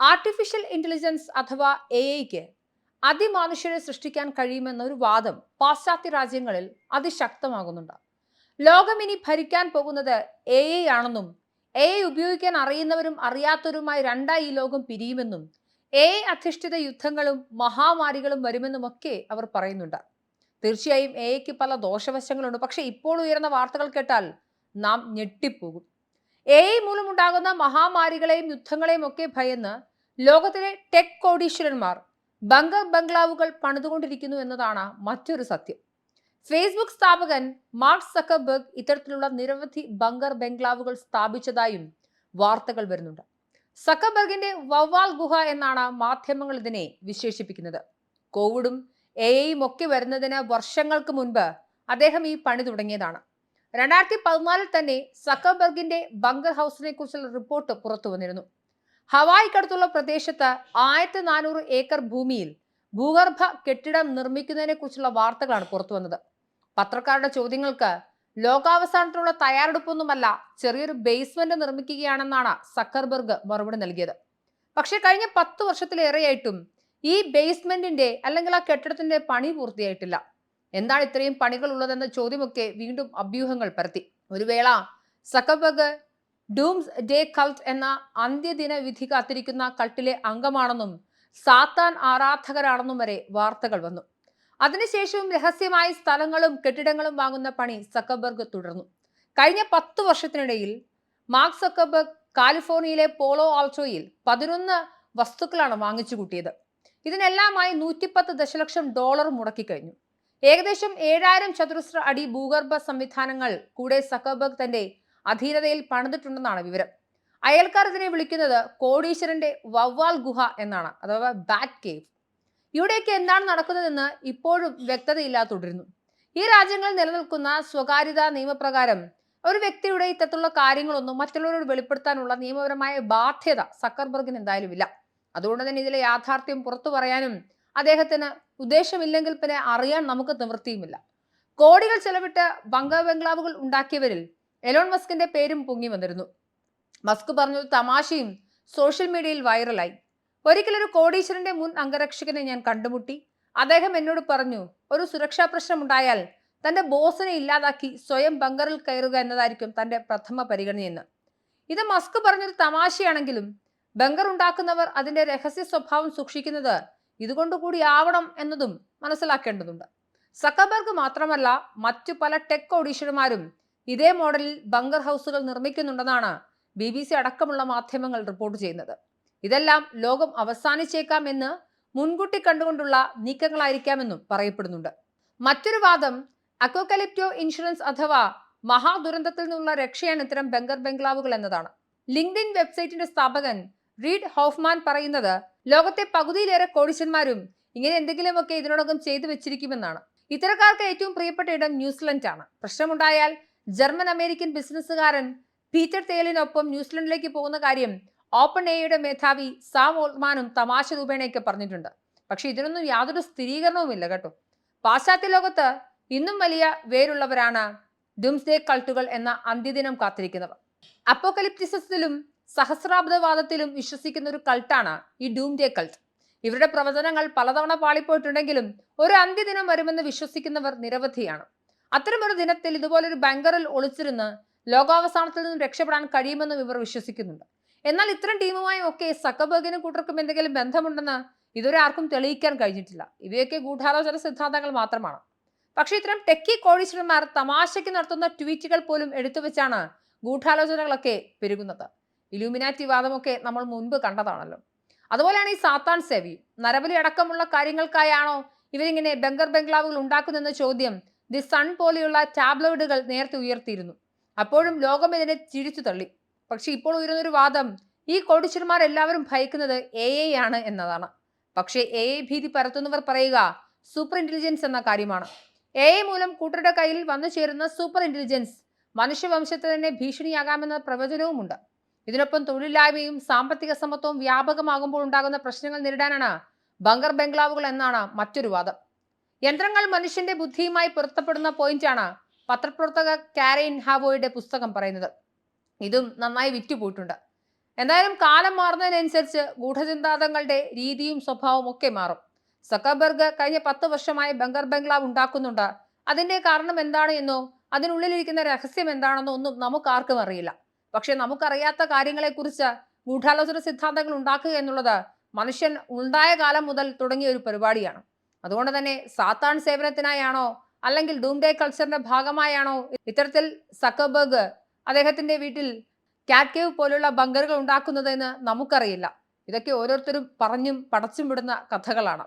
Artificial intelligence അഥവാ A ഐക്ക് അതിമാനുഷ്യരെ സൃഷ്ടിക്കാൻ കഴിയുമെന്നൊരു വാദം പാശ്ചാത്യ രാജ്യങ്ങളിൽ അതിശക്തമാകുന്നുണ്ട്. ലോകം ഇനി ഭരിക്കാൻ പോകുന്നത് എ ഐ ആണെന്നും എ ഐ ഉപയോഗിക്കാൻ അറിയുന്നവരും അറിയാത്തവരുമായി രണ്ടായി ഈ ലോകം പിരിയുമെന്നും എ ഐ അധിഷ്ഠിത യുദ്ധങ്ങളും മഹാമാരികളും വരുമെന്നുമൊക്കെ അവർ പറയുന്നുണ്ട്. തീർച്ചയായും എ ഐക്ക് പല ദോഷവശങ്ങളുണ്ട്. പക്ഷെ ഇപ്പോൾ ഉയർന്ന വാർത്തകൾ കേട്ടാൽ നാം ഞെട്ടിപ്പോകും. എ ഐ മൂലമുണ്ടാകുന്ന മഹാമാരികളെയും യുദ്ധങ്ങളെയും ഒക്കെ ഭയന്ന് ലോകത്തിലെ ടെക് കോടീശ്വരന്മാർ ബങ്കർ ബംഗ്ലാവുകൾ പണിതുകൊണ്ടിരിക്കുന്നു എന്നതാണ് മറ്റൊരു സത്യം. ഫേസ്ബുക്ക് സ്ഥാപകൻ മാർക്ക് സക്കർബർഗ് ഇത്തരത്തിലുള്ള നിരവധി ബങ്കർ ബംഗ്ലാവുകൾ സ്ഥാപിച്ചതായും വാർത്തകൾ വരുന്നുണ്ട്. സക്കർബർഗിന്റെ വവ്വാൽ ഗുഹ എന്നാണ് മാധ്യമങ്ങൾ ഇതിനെ വിശേഷിപ്പിക്കുന്നത്. കോവിഡും എ ഐയും ഒക്കെ വരുന്നതിന് വർഷങ്ങൾക്ക് മുൻപ് അദ്ദേഹം ഈ പണി തുടങ്ങിയതാണ്. രണ്ടായിരത്തി പതിനാലിൽ തന്നെ സക്കർബർഗിന്റെ ബങ്കർ ഹൗസിനെ കുറിച്ചുള്ള റിപ്പോർട്ട് പുറത്തു വന്നിരുന്നു. ഹവായിക്കടുത്തുള്ള പ്രദേശത്ത് ആയിരത്തി നാനൂറ് ഏക്കർ ഭൂമിയിൽ ഭൂഗർഭ കെട്ടിടം നിർമ്മിക്കുന്നതിനെ കുറിച്ചുള്ള വാർത്തകളാണ് പുറത്തു വന്നത്. പത്രക്കാരുടെ ചോദ്യങ്ങൾക്ക് ലോകാവസാനത്തിലുള്ള തയ്യാറെടുപ്പൊന്നുമല്ല ചെറിയൊരു ബേസ്മെന്റ് നിർമ്മിക്കുകയാണെന്നാണ് സക്കർബർഗ് മറുപടി നൽകിയത്. പക്ഷേ കഴിഞ്ഞ പത്ത് വർഷത്തിലേറെയായിട്ടും ഈ ബേസ്മെന്റിന്റെ അല്ലെങ്കിൽ ആ കെട്ടിടത്തിന്റെ പണി പൂർത്തിയായിട്ടില്ല. എന്താണ് ഇത്രയും പണികൾ ഉള്ളതെന്ന ചോദ്യമൊക്കെ വീണ്ടും അഭ്യൂഹങ്ങൾ പരത്തി. ഒരു വേള സക്കബർഗ് ഡൂംസ് ഡേ കൾട്ട് എന്ന അന്ത്യദിന വിധി കാത്തിരിക്കുന്ന കൾട്ടിലെ അംഗമാണെന്നും സാത്താൻ ആരാധകരാണെന്നും വരെ വാർത്തകൾ വന്നു. അതിനുശേഷവും രഹസ്യമായി സ്ഥലങ്ങളും കെട്ടിടങ്ങളും വാങ്ങുന്ന പണി സക്കബർഗ് തുടർന്നു. കഴിഞ്ഞ പത്ത് വർഷത്തിനിടയിൽ മാർക്ക് സക്കബർഗ് കാലിഫോർണിയയിലെ പോളോ ആൾട്ടോയിൽ പതിനൊന്ന് വസ്തുക്കളാണ് വാങ്ങിച്ചു കൂട്ടിയത്. ഇതിനെല്ലാമായി നൂറ്റിപ്പത്ത് ദശലക്ഷം ഡോളർ മുടക്കിക്കഴിഞ്ഞു. ഏകദേശം ഏഴായിരം ചതുരശ്ര അടി ഭൂഗർഭ സംവിധാനങ്ങൾ കൂടെ സക്കബർഗ് തന്റെ അധീനതയിൽ പണിതിട്ടുണ്ടെന്നാണ് വിവരം. അയൽക്കാർ ഇതിനെ വിളിക്കുന്നത് കോടീശ്വരന്റെ വവ്വാൽ ഗുഹ എന്നാണ് അഥവാ ബാറ്റ് കേവ് ഇവിടെയൊക്കെ എന്താണ് നടക്കുന്നതെന്ന് ഇപ്പോഴും വ്യക്തതയില്ലാതെ തുടരുന്നു. ഈ രാജ്യങ്ങളിൽ നിലനിൽക്കുന്ന സ്വകാര്യത നിയമപ്രകാരം ഒരു വ്യക്തിയുടെ ഇത്തരത്തിലുള്ള കാര്യങ്ങളൊന്നും മറ്റുള്ളവരോട് വെളിപ്പെടുത്താനുള്ള നിയമപരമായ ബാധ്യത സക്കർബർഗിന് എന്തായാലും ഇല്ല അതുകൊണ്ട് തന്നെ ഇതിലെ യാഥാർത്ഥ്യം പുറത്തു പറയാനും അദ്ദേഹത്തിന് ഉദ്ദേശമില്ലെങ്കിൽ പിന്നെ അറിയാൻ നമുക്ക് നിവൃത്തിയുമില്ല. കോടികൾ ചെലവിട്ട് ബംഗ ബംഗ്ലാവുകൾ ഉണ്ടാക്കിയവരിൽ എലോൺ മസ്കിന്റെ പേരും പൊങ്ങി വന്നിരുന്നു. മസ്ക് പറഞ്ഞൊരു തമാശയും സോഷ്യൽ മീഡിയയിൽ വൈറലായി. ഒരിക്കലൊരു കോടീശ്വരന്റെ മുൻ അംഗരക്ഷകനെ ഞാൻ കണ്ടുമുട്ടി. അദ്ദേഹം എന്നോട് പറഞ്ഞു ഒരു സുരക്ഷാ പ്രശ്നം ഉണ്ടായാൽ തന്റെ ബോസിനെ ഇല്ലാതാക്കി സ്വയം ബങ്കറിൽ കയറുക എന്നതായിരിക്കും തന്റെ പ്രഥമ പരിഗണനയെന്ന്. ഇത് മസ്ക് പറഞ്ഞൊരു തമാശയാണെങ്കിലും ബങ്കർ ഉണ്ടാക്കുന്നവർ അതിന്റെ രഹസ്യ സ്വഭാവം സൂക്ഷിക്കുന്നത് ഇതുകൊണ്ട് കൂടി ആവണം എന്നതും മനസ്സിലാക്കേണ്ടതുണ്ട്. സക്കബർഗ് മാത്രമല്ല മറ്റു പല ടെക് ഓഡീഷന്മാരും ഇതേ മോഡലിൽ ബങ്കർ ഹൗസുകൾ നിർമ്മിക്കുന്നുണ്ടെന്നാണ് ബി ബി സി അടക്കമുള്ള മാധ്യമങ്ങൾ റിപ്പോർട്ട് ചെയ്യുന്നത്. ഇതെല്ലാം ലോകം അവസാനിച്ചേക്കാം എന്ന് മുൻകൂട്ടി കണ്ടുകൊണ്ടുള്ള നീക്കങ്ങളായിരിക്കാമെന്നും പറയപ്പെടുന്നുണ്ട്. മറ്റൊരു വാദം അക്വകലിപ്റ്റോ ഇൻഷുറൻസ് അഥവാ മഹാദുരന്തത്തിൽ നിന്നുള്ള രക്ഷയാണ് ഇത്തരം ബങ്കർ ബംഗ്ലാവുകൾ എന്നതാണ്. ലിങ്ക്ഡിൻ വെബ്സൈറ്റിന്റെ സ്ഥാപകൻ റീഡ് ഹോഫ്മാൻ പറയുന്നത് ലോകത്തെ പകുതിയിലേറെ കോടീശന്മാരും ഇങ്ങനെ എന്തെങ്കിലുമൊക്കെ ഇതിനോടകം ചെയ്തു വെച്ചിരിക്കുമെന്നാണ്. ഇത്തരക്കാർക്ക് ഏറ്റവും പ്രിയപ്പെട്ട ഇടം ന്യൂസിലൻഡ് ആണ് പ്രശ്നമുണ്ടായാൽ ജർമ്മൻ അമേരിക്കൻ ബിസിനസ്സുകാരൻ പീറ്റർ തേലിനൊപ്പം ന്യൂസിലൻഡിലേക്ക് പോകുന്ന കാര്യം ഓപ്പൺ എയുടെ മേധാവി സാം ഓൾമാനും തമാശ രൂപേണയൊക്കെ പറഞ്ഞിട്ടുണ്ട്. പക്ഷെ ഇതിനൊന്നും യാതൊരു സ്ഥിരീകരണവുമില്ല കേട്ടോ. പാശ്ചാത്യ ലോകത്ത് ഇന്നും വലിയ വേരുള്ളവരാണ് ഡുംസ്ഡേ കൾട്ടുകൾ എന്ന അന്ത്യദിനം കാത്തിരിക്കുന്നവർ. അപ്പോക്കലിപ്റ്റിസത്തിലും സഹസ്രാബ്ദവാദത്തിലും വിശ്വസിക്കുന്ന ഒരു കൾട്ടാണ് ഈ ഡൂം ഡേ കൾട്ട്. ഇവരുടെ പ്രവചനങ്ങൾ പലതവണ പാളിപ്പോയിട്ടുണ്ടെങ്കിലും ഒരു അന്ത്യദിനം വരുമെന്ന് വിശ്വസിക്കുന്നവർ നിരവധിയാണ്. അത്തരമൊരു ദിനത്തിൽ ഇതുപോലൊരു ബാങ്കറിൽ ഒളിച്ചിരുന്ന് ലോകാവസാനത്തിൽ നിന്നും രക്ഷപ്പെടാൻ കഴിയുമെന്നും ഇവർ വിശ്വസിക്കുന്നുണ്ട്. എന്നാൽ ഇത്തരം ടീമുമായും ഒക്കെ സക്കബർഗിനും കൂട്ടർക്കും എന്തെങ്കിലും ബന്ധമുണ്ടെന്ന് ഇതുവരെ ആർക്കും തെളിയിക്കാൻ കഴിഞ്ഞിട്ടില്ല. ഇവയൊക്കെ ഗൂഢാലോചന സിദ്ധാന്തങ്ങൾ മാത്രമാണ്. പക്ഷേ ഇത്തരം ടെക്കി കോടീശ്വരന്മാർ തമാശയ്ക്ക് നടത്തുന്ന ട്വീറ്റുകൾ പോലും എടുത്തുവെച്ചാണ് ഗൂഢാലോചനകളൊക്കെ പെരുകുന്നത്. ഇലൂമിനാറ്റി വാദമൊക്കെ നമ്മൾ മുൻപ് കണ്ടതാണല്ലോ. അതുപോലെയാണ് ഈ സാത്താൻ സേവി. നരബലി അടക്കമുള്ള കാര്യങ്ങൾക്കായാണോ ഇവരിങ്ങനെ ബംഗർ ബംഗ്ലാവുകൾ ഉണ്ടാക്കുന്നെന്ന ചോദ്യം ദി സൺ പോലെയുള്ള ടാബ്ലോയിഡുകൾ നേരത്തെ ഉയർത്തിയിരുന്നു. അപ്പോഴും ലോകം ഇതിനെ ചിരിച്ചു തള്ളി. പക്ഷെ ഇപ്പോൾ ഉയരുന്നൊരു വാദം ഈ കോടീശ്വരന്മാർ എല്ലാവരും ഭയക്കുന്നത് എ ഐ ആണ് എന്നതാണ്. പക്ഷേ എ ഐ ഭീതി പരത്തുന്നവർ പറയുക സൂപ്പർ ഇന്റലിജൻസ് എന്ന കാര്യമാണ്. എ ഐ മൂലം കൂട്ടരുടെ കയ്യിൽ വന്നു ചേരുന്ന സൂപ്പർ ഇന്റലിജൻസ് മനുഷ്യവംശത്തിന് തന്നെ ഭീഷണിയാകാമെന്ന പ്രവചനവുമുണ്ട്. ഇതിനൊപ്പം തൊഴിലില്ലായ്മയും സാമ്പത്തിക സമത്വവും വ്യാപകമാകുമ്പോൾ ഉണ്ടാകുന്ന പ്രശ്നങ്ങൾ നേരിടാനാണ് ബങ്കർ ബംഗ്ലാവുകൾ എന്നാണ് മറ്റൊരു വാദം. യന്ത്രങ്ങൾ മനുഷ്യന്റെ ബുദ്ധിയുമായി പൊരുത്തപ്പെടുന്ന പോയിന്റാണ് പത്രപ്രവർത്തക കാരൈൻ ഹാവോയുടെ പുസ്തകം പറയുന്നത്. ഇതും നന്നായി വിറ്റുപോയിട്ടുണ്ട്. എന്തായാലും കാലം മാറുന്നതിനനുസരിച്ച് ഗൂഢചിന്താതങ്ങളുടെ രീതിയും സ്വഭാവവും ഒക്കെ മാറും. സക്കബർഗ് കഴിഞ്ഞ പത്ത് വർഷമായി ബംഗർ ബംഗ്ലാവ് ഉണ്ടാക്കുന്നുണ്ട്. അതിന്റെ കാരണം എന്താണ് എന്നോ അതിനുള്ളിലിരിക്കുന്ന രഹസ്യം എന്താണെന്നോ ഒന്നും നമുക്കാർക്കും അറിയില്ല. പക്ഷെ നമുക്കറിയാത്ത കാര്യങ്ങളെക്കുറിച്ച് ഗൂഢാലോചന സിദ്ധാന്തങ്ങൾ ഉണ്ടാക്കുക എന്നുള്ളത് മനുഷ്യൻ ഉണ്ടായ കാലം മുതൽ തുടങ്ങിയ ഒരു പരിപാടിയാണ്. അതുകൊണ്ട് തന്നെ സാത്താൻ സേവനത്തിനായാണോ അല്ലെങ്കിൽ ഡൂംഡേ കൾച്ചറിന്റെ ഭാഗമായാണോ ഇത്തരത്തിൽ സക്കബർഗ് അദ്ദേഹത്തിന്റെ വീട്ടിൽ കാറ്റ് കേവ് പോലുള്ള ബങ്കറുകൾ ഉണ്ടാക്കുന്നതെന്ന് നമുക്കറിയില്ല. ഇതൊക്കെ ഓരോരുത്തരും പറഞ്ഞും പടച്ചും വിടുന്ന കഥകളാണ്.